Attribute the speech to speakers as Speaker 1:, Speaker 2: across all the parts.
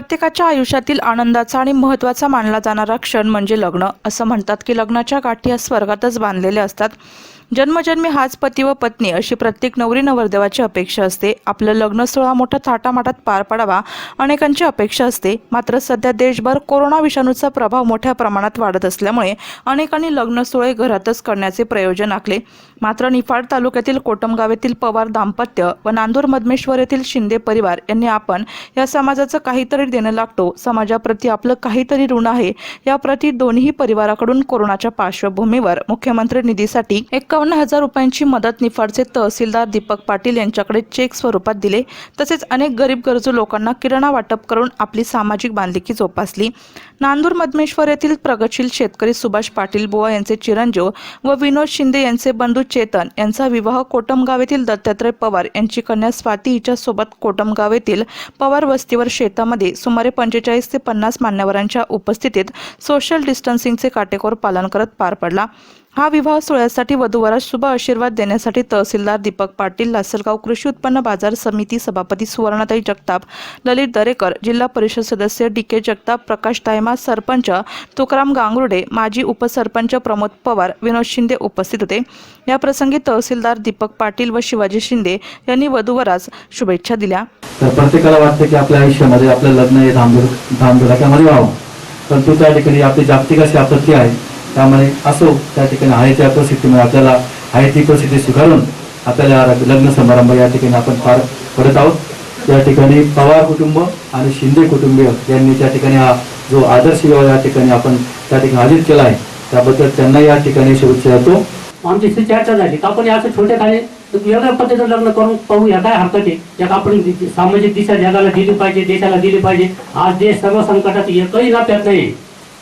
Speaker 1: प्रत्येकाच्या आयुष्यातील आनंदाचा आणि महत्त्वाचा मानला जाणारा क्षण म्हणजे लग्न. असं म्हणतात की लग्नाच्या गाठी या स्वर्गातच बांधलेल्या असतात. जन्मजन्मी हाच पती व पत्नी अशी प्रत्येक नवरी नवरदेवाची अपेक्षा असते. आपलं लग्न सोहळा मोठा थाटामाटात पार पडावा. अनेकांची अपेक्षा असते. मात्र सध्या देशभर कोरोना विषाणूचा प्रभाव मोठ्या प्रमाणात वाढत असल्यामुळे अनेकांनी लग्न सोहळे घरातच करण्याचे प्रयोजन आखले. मात्र निफाड तालुक्यातील कोटमगाव येथील पवार दाम्पत्य व नांदूर मधमेश्वर येथील शिंदे परिवार यांनी आपण या समाजाचं काहीतरी देणं लागतो. समाजाप्रती आपलं काहीतरी ऋण आहे. याप्रती दोन्ही परिवाराकडून कोरोनाच्या पार्श्वभूमीवर मुख्यमंत्री निधीसाठी एक पंचावन्न हजार रुपयांची मदत निफाडचे तहसीलदार दीपक पाटील यांच्याकडे चेक स्वरूपात दिले. तसेच अनेक गरीब गरजू लोकांना किराणा वाटप करून आपली सामाजिक बांधिलकी जोपासली. नांदूर मधमेश्वर येथील प्रगतशील शेतकरी सुभाष पाटील बुवा यांचे चिरंजीव व विनोद शिंदे यांचे बंधू चेतन यांचा विवाह कोटमगाव येथील दत्तात्रय पवार यांची कन्या स्वाती हिच्या सोबत कोटमगाव येथील पवार वस्तीवर शेतामध्ये सुमारे पंचेचाळीस ते पन्नास मान्यवरांच्या उपस्थितीत सोशल डिस्टन्सिंगचे काटेकोर पालन करत पार पडला. हा विवाह सोहळ्यासाठी वधूवरास शुभ आशीर्वाद देण्यासाठी तहसीलदार दीपक पाटील लासलगाव कृषी उत्पन्न बाजार समिती सभापती सुवर्णाताई जगताप ललित दरेकर जिल्हा परिषद सदस्य डी के जगताप प्रकाश तायमा सरपंच तुकाराम गांगुर्डे माजी उपसरपंच प्रमोद पवार विनोद शिंदे उपस्थित होते. याप्रसंगी तहसीलदार दीपक पाटील व शिवाजी शिंदे यांनी वधूवरास शुभेच्छा दिल्या.
Speaker 2: तर प्रत्येकाला वाटतं की आपल्या आयुष्यामध्ये आपलं लग्न हे धामधूर धामधुराक्यामध्ये व्हावं. परंतु त्या ठिकाणी आपली जागतिक अशी आपत्ती आहे. त्यामुळे असो त्या ठिकाणी आहे त्या परिस्थितीमुळे आपल्याला आहे ती परिस्थिती स्वीकारून आपल्याला लग्न समारंभ या ठिकाणी आपण पार पडत आहोत. त्या ठिकाणी पवार कुटुंब आणि शिंदे कुटुंबीय यांनी त्या ठिकाणी हा जो आदर्श विवाह या ठिकाणी आपण त्या ठिकाणी आयोजित केला आहे त्याबद्दल त्यांना या ठिकाणी शुभेच्छा देतो.
Speaker 3: आमची इथे चर्चा झाली. का आपण असं छोटे खाली वेगळ्या पद्धतीनं लग्न करून पाहूया काय हरकत आहे. यात आपण सामाजिक दिशा जगाला दिली पाहिजे देशाला दिली पाहिजे. आज देश सर्व संकटात एकही नफ्यात नाही.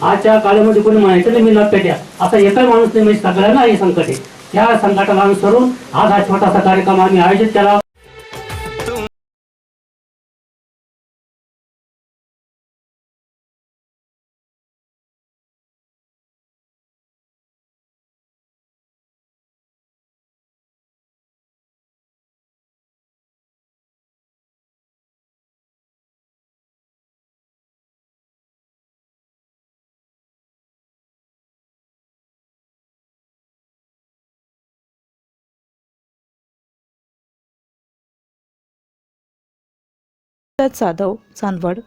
Speaker 3: आजच्या काळामध्ये कोणी म्हणायचं नाही मी नफ्यात असा एकही माणूस नाही म्हणजे सगळ्यांना हे संकट आहे. त्या संकटाला अनुसरून आज हा छोटासा कार्यक्रम आम्ही आयोजित केला.
Speaker 1: जाधव चांदवड